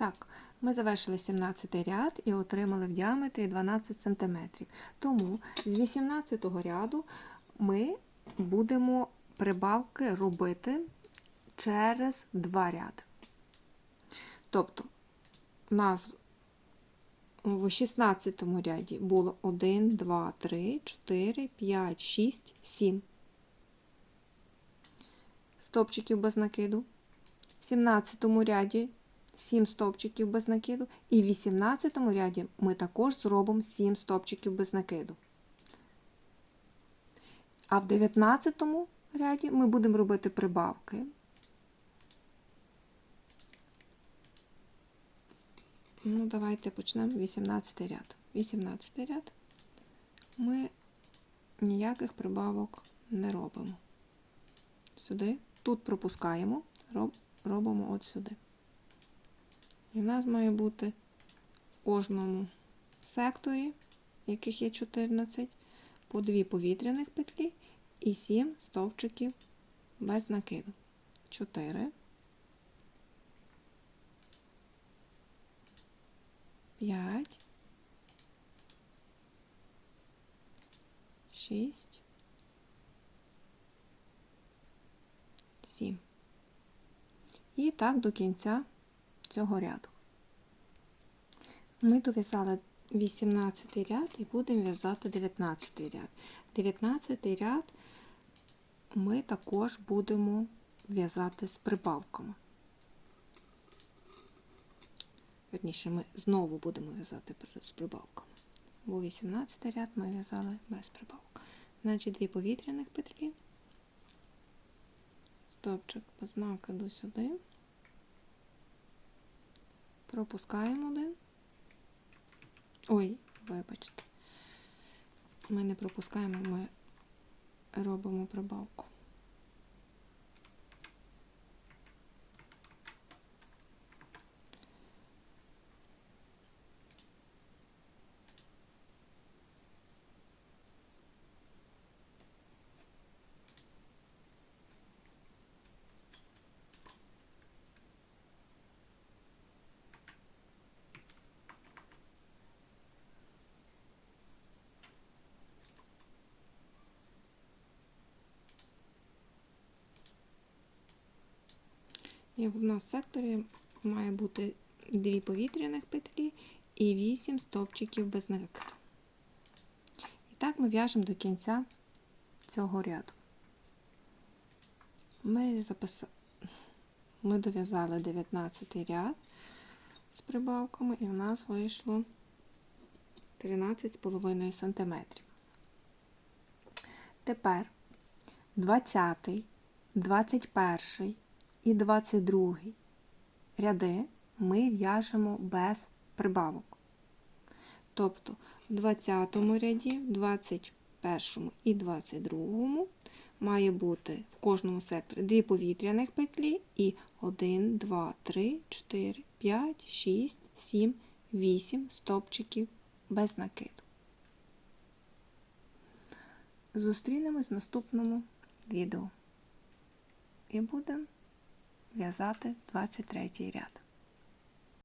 Так, ми завершили 17 ряд і отримали в діаметрі 12 см. Тому з 18 ряду ми будемо прибавки робити через два ряди. Тобто, у нас в 16 ряді було 1, 2, 3, 4, 5, 6, 7 стовпчиків без накиду. В 17 ряді 7 стовпчиків без накиду. І в 18 ряді ми також зробимо 7 стовпчиків без накиду. А в 19 ряді ми будемо робити прибавки. Ну, давайте почнемо 18 ряд. 18 ряд ми ніяких прибавок не робимо. Сюди, тут пропускаємо, роб, робимо от сюди. І в нас має бути в кожному секторі, яких є 14, по 2 повітряних петлі і 7 стовпчиків без накиду. 4. 5, 6, 7. І так до кінця цього ряду. Ми дов'язали 18 ряд і будемо в'язати 19 ряд. 19 ряд ми також будемо в'язати з прибавками. Верніше, ми знову будемо в'язати з прибавками. Бо 18 ряд ми в'язали без прибавок. Значить, дві повітряних петлі, стовпчик без накиду сюди, пропускаємо один. Ой, вибачте, ми не пропускаємо, ми робимо прибавку. І в нас в секторі має бути 2 повітряних петлі і 8 стовпчиків без накиду. І так ми в'яжемо до кінця цього ряду. Ми записали, ми дов'язали 19 ряд з прибавками, і в нас вийшло 13,5 см. Тепер 20, 21 і 22 ряди ми в'яжемо без прибавок. Тобто в 20 ряді, 21 і 22 має бути в кожному секторі 2 повітряних петлі і 1, 2, 3, 4, 5, 6, 7, 8 стопчиків без накиду. Зустрінемось в наступному відео і будемо в'язати 23 ряд.